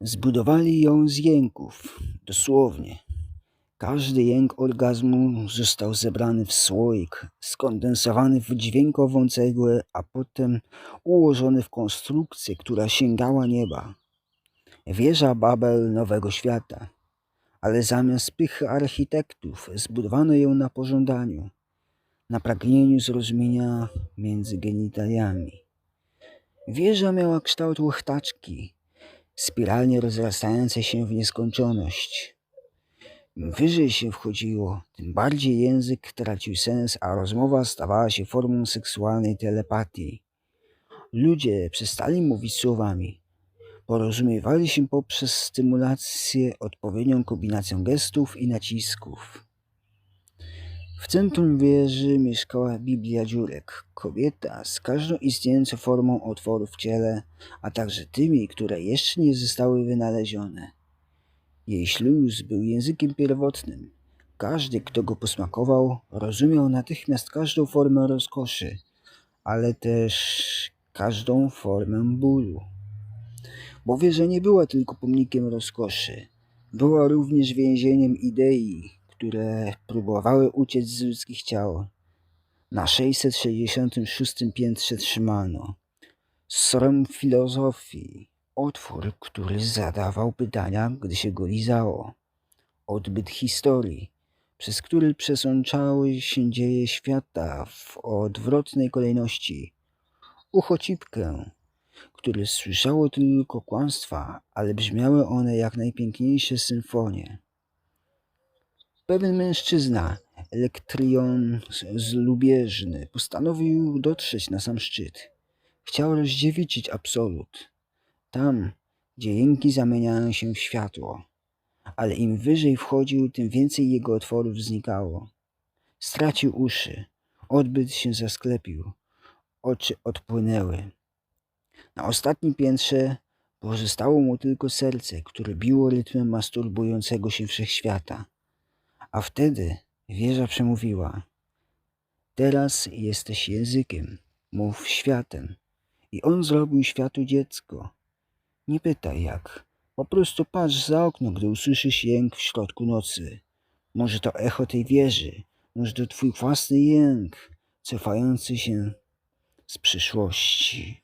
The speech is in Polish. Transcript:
Zbudowali ją z jęków, dosłownie. Każdy jęk orgazmu został zebrany w słoik, skondensowany w dźwiękową cegłę, a potem ułożony w konstrukcję, która sięgała nieba. Wieża Babel Nowego Świata. Ale zamiast pychy architektów zbudowano ją na pożądaniu, na pragnieniu zrozumienia między genitaliami. Wieża miała kształt łechtaczki, spiralnie rozrastającej się w nieskończoność. Im wyżej się wchodziło, tym bardziej język tracił sens, a rozmowa stawała się formą seksualnej telepatii. Ludzie przestali mówić słowami. Porozumiewali się poprzez stymulację odpowiednią kombinacją gestów i nacisków. W centrum wieży mieszkała Biblia Dziurek, kobieta z każdą istniejącą formą otworu w ciele, a także tymi, które jeszcze nie zostały wynalezione. Jej śluz był językiem pierwotnym. Każdy, kto go posmakował, rozumiał natychmiast każdą formę rozkoszy, ale też każdą formę bólu. Bo wieża nie była tylko pomnikiem rozkoszy, była również więzieniem idei, które próbowały uciec z ludzkich ciał. Na 666 piętrze trzymano srem filozofii, otwór, który zadawał pytania, gdy się go lizało, odbyt historii, przez który przesączały się dzieje świata w odwrotnej kolejności, uchocipkę, które słyszało tylko kłamstwa, ale brzmiały one jak najpiękniejsze symfonie. Pewien mężczyzna, Elektrion z Lubieżny, postanowił dotrzeć na sam szczyt. Chciał rozdziewiczyć absolut. Tam, gdzie jęki zamieniają się w światło. Ale im wyżej wchodził, tym więcej jego otworów znikało. Stracił uszy, odbyt się zasklepił, oczy odpłynęły. Na ostatnim piętrze pozostało mu tylko serce, które biło rytmem masturbującego się wszechświata. A wtedy wieża przemówiła: Teraz jesteś językiem, mów światem. I on zrobił światu dziecko. Nie pytaj jak, po prostu patrz za okno, gdy usłyszysz jęk w środku nocy. Może to echo tej wieży, może to twój własny jęk, cofający się z przyszłości.